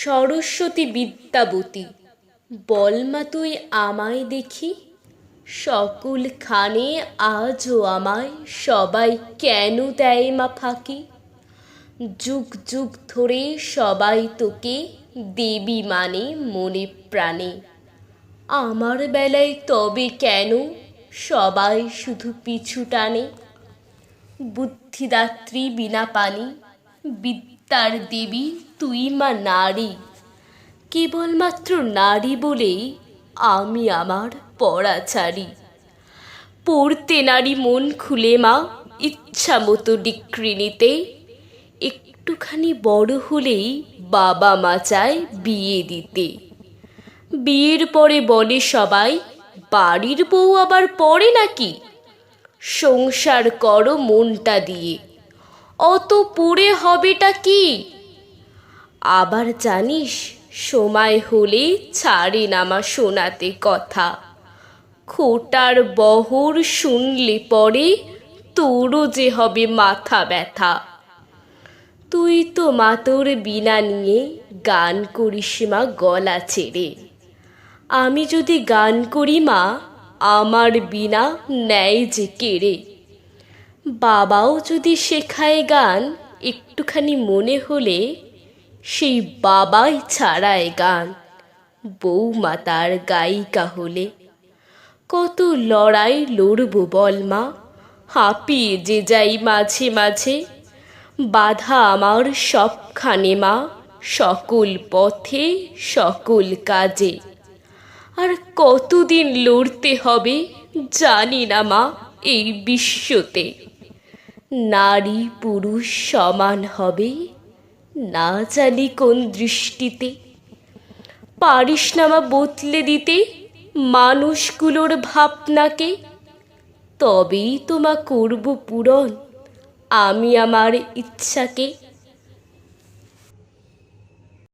সরস্বতী বিদ্যাবতী বলমা তুই আমায় দেখি। সকল খানে আজও আমায় সবাই কেন দেয় মা ফাঁকি? যুগ যুগ ধরে সবাই তোকে দেবী মানে মনে প্রাণে। আমার বেলায় তবে কেন সবাই শুধু পিছু টানে? বুদ্ধিদাত্রী বিনা পানি বিদ্যার দেবী, তুই মা নারী। কেবলমাত্র নারী বলেই আমি আমার পড়া ছাড়ি। পড়তে নারী মন খুলে মা, ইচ্ছা মতো ডিক্রি নিতে। একটুখানি বড় হলেই বাবা মা চায় বিয়ে দিতে। বিয়ের পরে বলে সবাই, বাড়ির বউ আবার পড়ে নাকি? সংসার করো মনটা দিয়ে। অত পুড়ে হবেটা কি? আবার জানিস, সময় হলে ছাড়ে নামা শোনাতে কথা। খোটার বহর শুনলে পরে তোরও যে হবে মাথা ব্যথা। তুই তো মাতোর বিনা নিয়ে গান করিস মা গলা ছেড়ে। আমি যদি গান করি মা, আমার বিনা নেয় যে কেড়ে। বাবাও যদি শেখায় গান, একটুখানি মনে হলে সেই বাবাই ছাড়ায় গান। বৌমা তার গায়িকা হলে। কত লড়াই লড়ব বল মা হাঁপিয়ে যে যাই মাঝে মাঝে। বাধা আমার সবখানে মা, সকল পথে, সকল কাজে। আর কতদিন লড়তে হবে জানি না মা এই বিশ্বতে। নারী পুরুষ সমান হবে, না জানি কোন দৃষ্টিতে। পারিস নামা বদলে দিতে মানুষগুলোর ভাবনাকে। তবেই তোমা করব পূরণ, আমি আমার ইচ্ছাকে।